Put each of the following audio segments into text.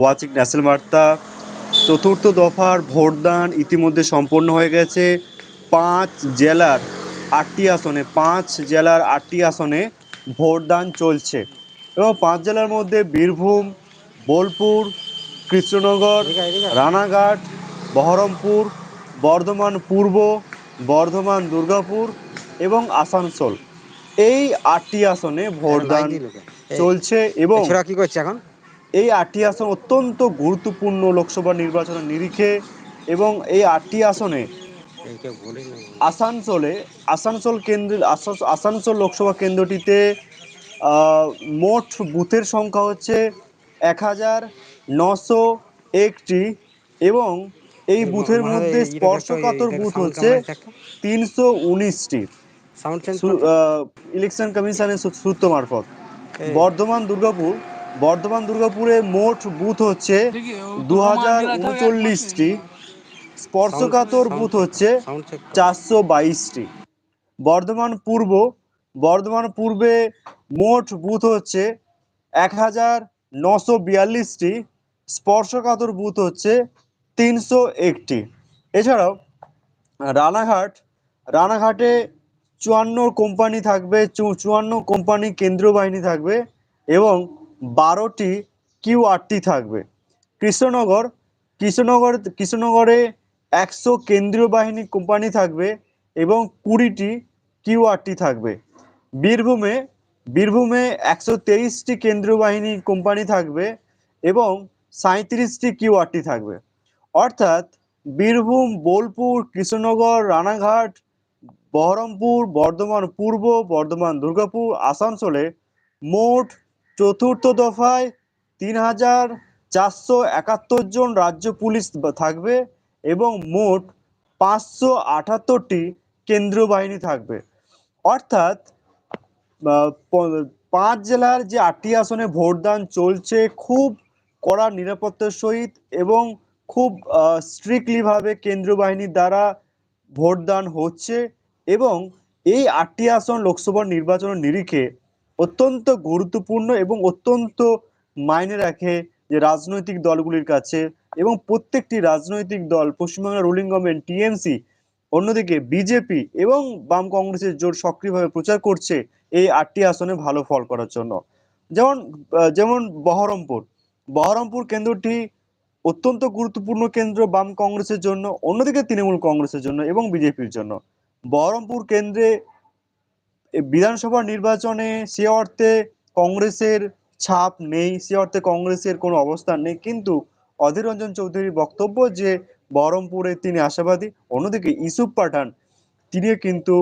Watching national বার্তা। চতুর্থ দফার ভোটদান ইতিমধ্যে সম্পন্ন হয়ে গেছে। পাঁচ জেলার আটটি আসনে পাঁচ জেলার আটটি আসনে ভোটদান চলছে। এবং পাঁচ জেলার মধ্যে বীরভূম বোলপুর কৃষ্ণনগর রানাঘাট বহরমপুর বর্ধমান পূর্ব বর্ধমান দুর্গাপুর এবং আসানসোল। এই আটটি আসনে ভোটদান চলছে এবং কি করছে এখন? এই আটটি আসন অত্যন্ত গুরুত্বপূর্ণ লোকসভা নির্বাচনের নিরিখে এবং এই আটটি আসনে আসানসোলে আসানসোল কেন্দ্র আসানসোল লোকসভা কেন্দ্রটিতে মোট বুথের সংখ্যা হচ্ছে এক হাজার নশো একটি এবং এই বুথের মধ্যে স্পর্শকাতর বুথ হচ্ছে তিনশো উনিশটি। ইলেকশন কমিশনের সূত্র মারফত। বর্ধমান দুর্গাপুর বর্ধমান দুর্গাপুরে মোট বুথ হচ্ছে দু হাজার উনচল্লিশটি। স্পর্শকাতর বুথ হচ্ছে চারশো বাইশটি। বর্ধমান পূর্ব বর্ধমান পূর্বে মোট বুথ হচ্ছে এক হাজার নশো বিয়াল্লিশটি। স্পর্শকাতর বুথ হচ্ছে তিনশো একটি। এছাড়াও রানাঘাট রানাঘাটে চুয়ান্ন কোম্পানি থাকবে চু- চুয়ান্ন কোম্পানি কেন্দ্রীয় বাহিনী থাকবে এবং বারোটি কিউআরটি থাকবে। কৃষ্ণনগর কৃষ্ণনগর, কৃষ্ণনগরে একশো কেন্দ্রীয় বাহিনী কোম্পানি থাকবে এবং কুড়িটি কিউআরটি থাকবে। বীরভূমে বীরভূমে একশো তেইশটি কেন্দ্রীয় বাহিনী কোম্পানি থাকবে এবং সাঁত্রিশটি কিউআরটি থাকবে। অর্থাৎ বীরভূম, বোলপুর, কৃষ্ণনগর, রানাঘাট, বহরমপুর, বর্ধমান পূর্ব, বর্ধমান দুর্গাপুর, আসানসোলে মোট চতুর্থ দফায় তিন হাজার চারশো একাত্তর জন রাজ্য পুলিশ থাকবে এবং মোট পাঁচশো আটাত্তরটি কেন্দ্রীয় বাহিনী থাকবে। অর্থাৎ পাঁচ জেলার যে আটটি আসনে ভোটদান চলছে খুব কড়া নিরাপত্তার সহিত এবং খুব স্ট্রিক্টলিভাবে কেন্দ্রীয় বাহিনীর দ্বারা ভোটদান হচ্ছে এবং এই আটটি আসন লোকসভা নির্বাচনের নিরিখে অত্যন্ত গুরুত্বপূর্ণ এবং অত্যন্ত মাইনে রাখে যে রাজনৈতিক দলগুলির কাছে এবং প্রত্যেকটি রাজনৈতিক দল, পশ্চিমবাংলার রুলিং গভর্নমেন্ট টিএমসি অন্যদিকে বিজেপি এবং বাম কংগ্রেসের জোর সক্রিয়ভাবে প্রচার করছে এই আটটি আসনে ভালো ফল করার জন্য। যেমন যেমন বহরমপুর। বহরমপুর কেন্দ্রটি অত্যন্ত গুরুত্বপূর্ণ কেন্দ্র বাম কংগ্রেসের জন্য, অন্যদিকে তৃণমূল কংগ্রেসের জন্য এবং বিজেপির জন্য। বহরমপুর কেন্দ্রে বিধানসভা নির্বাচনে সে অর্থে কংগ্রেসের ছাপ নেই, সে অর্থে কংগ্রেসের কোনো অবস্থান নেই। কিন্তু অধীর রঞ্জন চৌধুরীর বক্তব্য যে বহরমপুরে তিনি আশাবাদী, অন্যদিকে ইসুফ পাঠান তিনি কিন্তু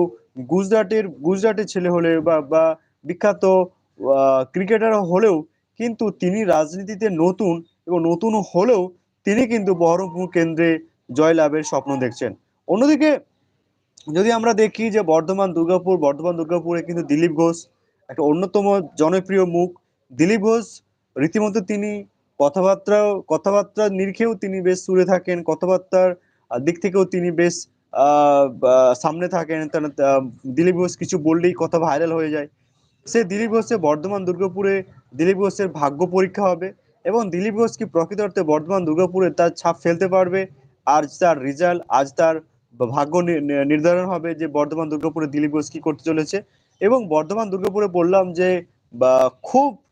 গুজরাটের গুজরাটের ছেলে হলে বা বা বিখ্যাত ক্রিকেটার হলেও কিন্তু তিনি রাজনীতিতে নতুন এবং নতুন হলেও তিনি কিন্তু বহরমপুর কেন্দ্রে জয়লাভের স্বপ্ন দেখছেন। অন্যদিকে যদি আমরা দেখি যে বর্ধমান, দুর্গাপুর, বর্ধমান, দুর্গাপুরে কিন্তু দিলীপ ঘোষ একটা অন্যতম জনপ্রিয় মুখ। দিলীপ ঘোষ রীতিমতো তিনি কথাবার্তা কথাবার্তার নিরিখেও তিনি বেশ সুরে থাকেন, কথাবার্তার দিক থেকেও তিনি বেশ সামনে থাকেন। দিলীপ ঘোষ কিছু বললেই কথা ভাইরাল হয়ে যায়। সে দিলীপ ঘোষের বর্ধমান, দুর্গাপুরে দিলীপ ঘোষের ভাগ্য পরীক্ষা হবে এবং দিলীপ ঘোষ কি প্রকৃত অর্থে বর্ধমান, দুর্গাপুরে তার ছাপ ফেলতে পারবে? আজ তার রেজাল্ট আজ তার ভাগ্য নির্ধারণ হবে যে বর্ধমান দুর্গাপুরে দিলীপ ঘোষ কি করতে চলেছে। এবং বর্ধমান দুর্গাপুরে বললাম যে, বা খুব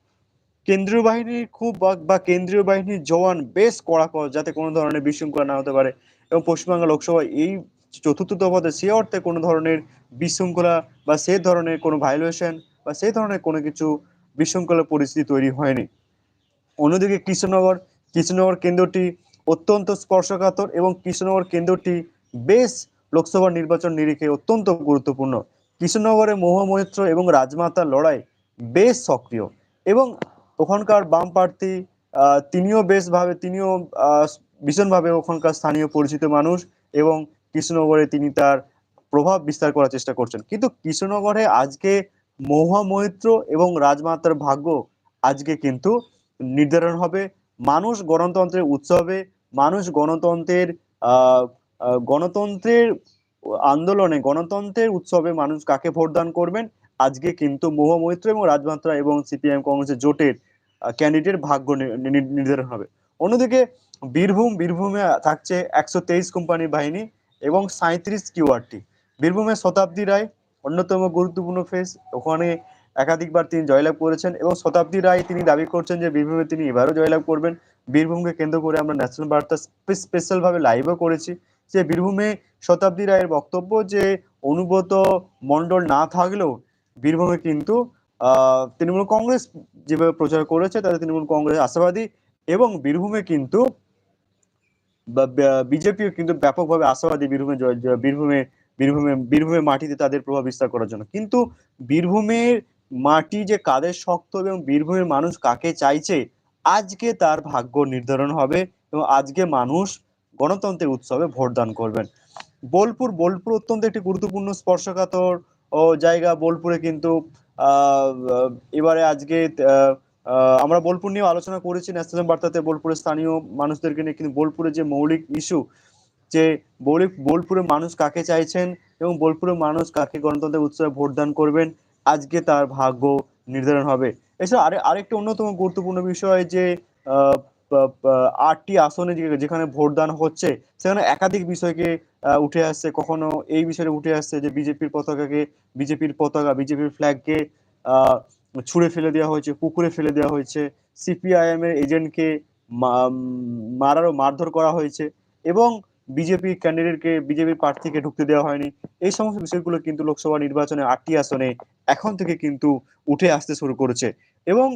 কেন্দ্রীয় বাহিনীর খুব বা- কেন্দ্রীয় বাহিনীর জওয়ান বেশ কড়া কড়া যাতে কোনো ধরনের বিশৃঙ্খলা না হতে পারে। এবং পশ্চিমবাংলা লোকসভায় এই চতুর্থ দফাতে সে অর্থে কোনো ধরনের বিশৃঙ্খলা বা সে ধরনের কোনো ভায়োলেশন বা সেই ধরনের কোনো কিছু বিশৃঙ্খলা পরিস্থিতি তৈরি হয়নি। অন্যদিকে কৃষ্ণনগর কৃষ্ণনগর কেন্দ্রটি অত্যন্ত স্পর্শকাতর এবং কৃষ্ণনগর কেন্দ্রটি বেশ লোকসভা নির্বাচন নিরিখে অত্যন্ত গুরুত্বপূর্ণ। কৃষ্ণনগরে মহামৈত্র এবং রাজমাতার লড়াই বেশ সক্রিয় এবং ওখানকার বাম প্রার্থী তিনিও বেশভাবে তিনিও ভীষণভাবে ওখানকার স্থানীয় পরিচিত মানুষ এবং কৃষ্ণনগরে তিনি তার প্রভাব বিস্তার করার চেষ্টা করছেন। কিন্তু কৃষ্ণনগরে আজকে মহামৈত্র এবং রাজমাতার ভাগ্য আজকে কিন্তু নির্ধারণ হবে। মানুষ গণতন্ত্রের উৎসবে, মানুষ গণতন্ত্রের গণতন্ত্রের আন্দোলনে, গণতন্ত্রের উৎসবে মানুষ কাকে ভোটদান করবেন? আজকে কিন্তু মহামৈত্র এবং রাজমাত্রা এবং সিপিএম কংগ্রেসের জোটের ক্যান্ডিডেট ভাগ্য নির্ধারণ হবে। অন্যদিকে বীরভূম, বীরভূমে থাকছে একশো তেইশ কোম্পানির বাহিনী এবং সাঁত্রিশ কিউআরটি। বীরভূমের শতাব্দী রায় অন্যতম গুরুত্বপূর্ণ ফেস। ওখানে একাধিকবার তিনি জয়লাভ করেছেন এবং শতাব্দী রায় তিনি দাবি করছেন যে বীরভূমে তিনি এবারও জয়লাভ করবেন। বীরভূমকে কেন্দ্র করে আমরা ন্যাশনাল বার্তা স্পেশাল ভাবে লাইভও করেছি। যে বীরভূমে শতাব্দী রায়ের বক্তব্য যে অনুব্রত মণ্ডল না থাকলেও বীরভূমে কিন্তু তৃণমূল কংগ্রেস যেভাবে প্রচার করেছে, তাতে তৃণমূল কংগ্রেস আশাবাদী এবং বীরভূমে কিন্তু বিজেপিও কিন্তু ব্যাপকভাবে আশাবাদী বীরভূমে বীরভূমে বীরভূমে বীরভূমের মাটিতে তাদের প্রভাব বিস্তার করার জন্য। কিন্তু বীরভূমের মাটি যে কাদের শক্ত এবং বীরভূমের মানুষ কাকে চাইছে, আজকে তার ভাগ্য নির্ধারণ হবে এবং আজকে মানুষ গণতন্ত্রের উৎসবে ভোটদান করবেন। বোলপুর বোলপুর অত্যন্ত একটি গুরুত্বপূর্ণ স্পর্শকাতর, ও জায়গা। বোলপুরে কিন্তু এবারে আজকে আমরা বোলপুর নিয়ে আলোচনা করেছি ন্যাশনাল বার্তাতে। বোলপুরের স্থানীয় মানুষদেরকে নিয়ে কিন্তু বোলপুরে যে মৌলিক ইস্যু, যে বোল- বোলপুরের মানুষ কাকে চাইছেন এবং বোলপুরের মানুষ কাকে গণতন্ত্রের উৎসবে ভোটদান করবেন, আজকে তার ভাগ্য নির্ধারণ হবে। এছাড়া আরে, আরেকটি অন্যতম গুরুত্বপূর্ণ বিষয় যে আটটি আসনে যেখানে ভোটদান হচ্ছে, সেখানে একাধিক বিষয়কে উঠে আসছে। কখনো এই বিষয়ে উঠে আসছে যে, বিজেপির পতাকাকে, বিজেপির পতাকা, বিজেপির ফ্ল্যাগকে ছুঁড়ে ফেলে দেওয়া হয়েছে, পুকুরে ফেলে দেওয়া হয়েছে। সিপিআইএম এর এজেন্টকে মারার ও মারধর করা হয়েছে। এবং বিজেপি ক্যান্ডিডেটকে বিজেপির প্রার্থীকে ঢুকতে দেওয়া হয়নি। এই সমস্ত বিষয়গুলো কিন্তু লোকসভা নির্বাচনে আটটি আসনে এখন থেকে কিন্তু উঠে আসতে শুরু করেছে। এবং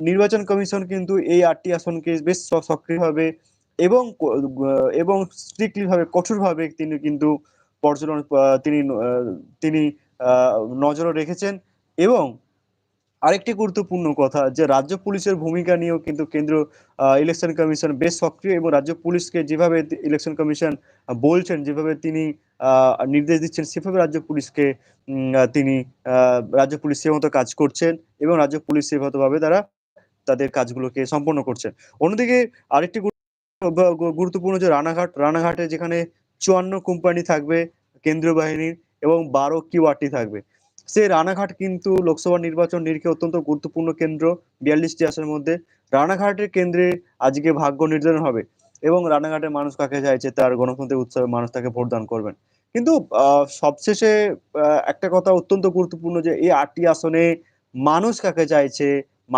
নির্বাচন কমিশন কিন্তু এই আটটি আসনকে বেশ সক্রিয়ভাবে এবং এবং স্ট্রিক্টলি ভাবে কঠোরভাবে তিনি কিন্তু পর্যটন তিনি তিনি আহ, নজরে রেখেছেন এবং আরেকটি গুরুত্বপূর্ণ কথা, যে রাজ্য পুলিশের ভূমিকা নিয়েও কিন্তু কেন্দ্র ইলেকশন কমিশন বেশ সক্রিয় এবং রাজ্য পুলিশকে যেভাবে ইলেকশন কমিশন বলছেন, যেভাবে তিনি নির্দেশ দিচ্ছেন, সেভাবে রাজ্য পুলিশকে তিনি রাজ্য পুলিশ সে মতো কাজ করছেন এবং রাজ্য পুলিশ সেভাবে তারা তাদের কাজগুলোকে সম্পন্ন করছেন। অন্যদিকে আরেকটি গুরুত্বপূর্ণ যে রানাঘাট, রানাঘাটে যেখানে চুয়ান্ন কোম্পানি থাকবে কেন্দ্রীয় বাহিনীর এবং বারো কিউআরটি থাকবে। সেই রানাঘাট কিন্তু লোকসভা নির্বাচন নিরিখে অত্যন্ত গুরুত্বপূর্ণ কেন্দ্র বিয়াল্লিশটি আসনের মধ্যে। রানাঘাটের কেন্দ্রে আজকে ভাগ্য নির্ধারণ হবে এবং রানাঘাটের মানুষ কাকে চাইছে তার গণতন্ত্রের উৎসবে মানুষ তাকে ভোটদান করবেন। কিন্তু সবশেষে একটা কথা অত্যন্ত গুরুত্বপূর্ণ যে এই আটটি আসনে মানুষ কাকে চাইছে,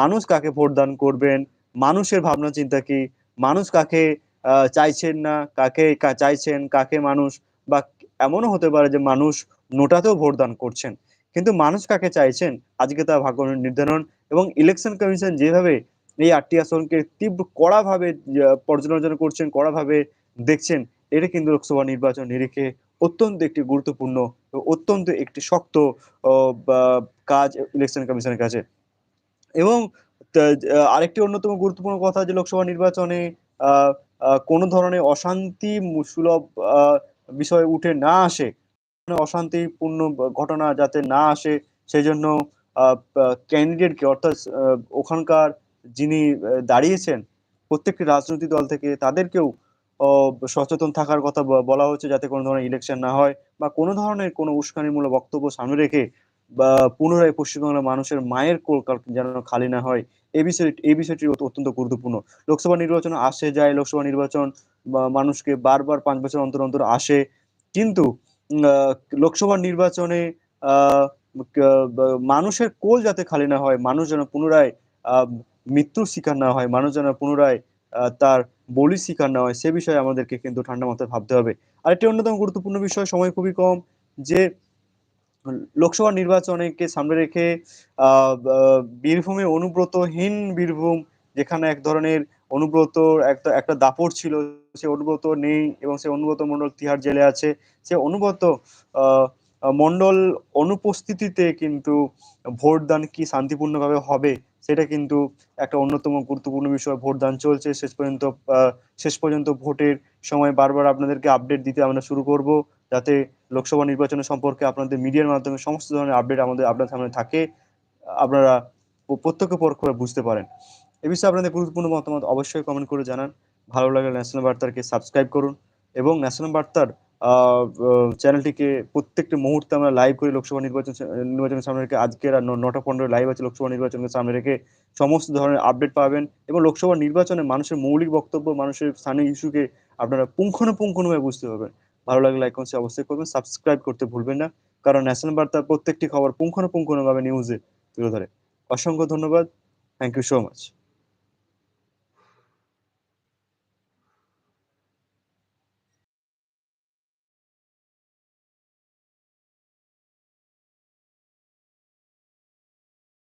মানুষ কাকে ভোটদান করবেন, মানুষের ভাবনা চিন্তা কি, মানুষ কাকে চাইছেন না, কাকে চাইছেন, কাকে মানুষ, বা এমনও হতে পারে যে মানুষ নোটাতেও ভোটদান করছেন। কিন্তু মানুষ কাকে চাইছেন? আজকে তার ভাগ্য নির্ধারণ এবং ইলেকশন কমিশন যেভাবে এই আটটি আসনকে তীব্র কড়াভাবে পর্যালোচনা করছেন, কড়াভাবে দেখছেন, এটা কিন্তু লোকসভা নির্বাচন নিরিখে অত্যন্ত একটি গুরুত্বপূর্ণ অত্যন্ত একটি শক্ত কাজ ইলেকশন কমিশনের কাছে। এবং আরেকটি অন্যতম গুরুত্বপূর্ণ কথা যে লোকসভা নির্বাচনে কোনো ধরনের অশান্তি সুলভ বিষয় উঠে না আসে অশান্তিপূর্ণ ঘটনা যাতে না আসে সেই জন্য ক্যান্ডিডেটকে অর্থাৎ ওখানকার যিনি দাঁড়িয়েছেন, প্রত্যেকটি রাজনৈতিক দল থেকে তাদেরকেও সচেতন থাকার কথা বলা হচ্ছে যাতে কোনো ধরনের ইলেকশন না হয় বা কোনো ধরনের কোনো উস্কানিমূলক বক্তব্য সামনে রেখে, বা পুনরায় পশ্চিমবাংলার মানুষের মায়ের কোলকাল যেন খালি না হয় এই বিষয় এই বিষয়টি অত্যন্ত গুরুত্বপূর্ণ। লোকসভা নির্বাচন আসে, যায় লোকসভা নির্বাচন মানুষকে বারবার পাঁচ বছর অন্তর অন্তর আসে, কিন্তু লোকসভা নির্বাচনে মানুষের কোল যাতে খালি না হয় মানুষ যেন পুনরায় মৃত্যুর শিকার না হয় মানুষ যেন পুনরায় তার বলি শিকার না হয় সে বিষয়ে আমাদেরকে কিন্তু ঠান্ডা মাথায় ভাবতে হবে। আর একটি অন্যতম গুরুত্বপূর্ণ বিষয় সময় খুবই কম যে লোকসভা নির্বাচনকে সামনে রেখে আহ, বীরভূমে অনুব্রতহীন বীরভূম যেখানে এক ধরনের অনুব্রত, একটা একটা দাপট ছিল, সে অনুব্রত নেই এবং সে অনুব্রত মন্ডল তিহার জেলে আছে। সে অনুব্রত মণ্ডল অনুপস্থিতিতে কিন্তু ভোটদান কি শান্তিপূর্ণভাবে হবে, সেটা কিন্তু একটা অন্যতম গুরুত্বপূর্ণ বিষয়। ভোটদান চলছে, শেষ পর্যন্ত শেষ পর্যন্ত ভোটের সময় বারবার আপনাদেরকে আপডেট দিতে আমরা শুরু করব, যাতে লোকসভা নির্বাচনের সম্পর্কে আপনাদের মিডিয়ার মাধ্যমে সমস্ত ধরনের আপডেট আমাদের আপনার সামনে থাকে। আপনারা প্রত্যক্ষ পরোক্ষভাবে বুঝতে পারেন। এ বিষয়ে আপনাদের গুরুত্বপূর্ণ মতামত অবশ্যই কমেন্ট করে জানান। ভালো লাগলে ন্যাশনাল বার্তাকে সাবস্ক্রাইব করুন এবং ন্যাশনাল বার্তার চ্যানেলটিকে প্রত্যেকটি মুহূর্তে আমরা লাইভ করি লোকসভা নির্বাচন, নির্বাচনের সামনে রেখে। আজকের আর নটা পনেরো লাইভ আছে লোকসভা নির্বাচনকে সামনে রেখে সমস্ত ধরনের আপডেট পাবেন এবং লোকসভা নির্বাচনে মানুষের মৌলিক বক্তব্য, মানুষের স্থানীয় ইস্যুকে আপনারা পুঙ্খানুপুঙ্খানুভাবে বুঝতে পারবেন। ভালো লাগলে কমেন্ট অবশ্যই করবেন। সাবস্ক্রাইব করতে ভুলবেন না। কারণ ন্যাশনাল বার্তার প্রত্যেকটি খবর পুঙ্খানুপুঙ্খানুভাবে নিউজে তুলে ধরে। অসংখ্য ধন্যবাদ। Thank you so much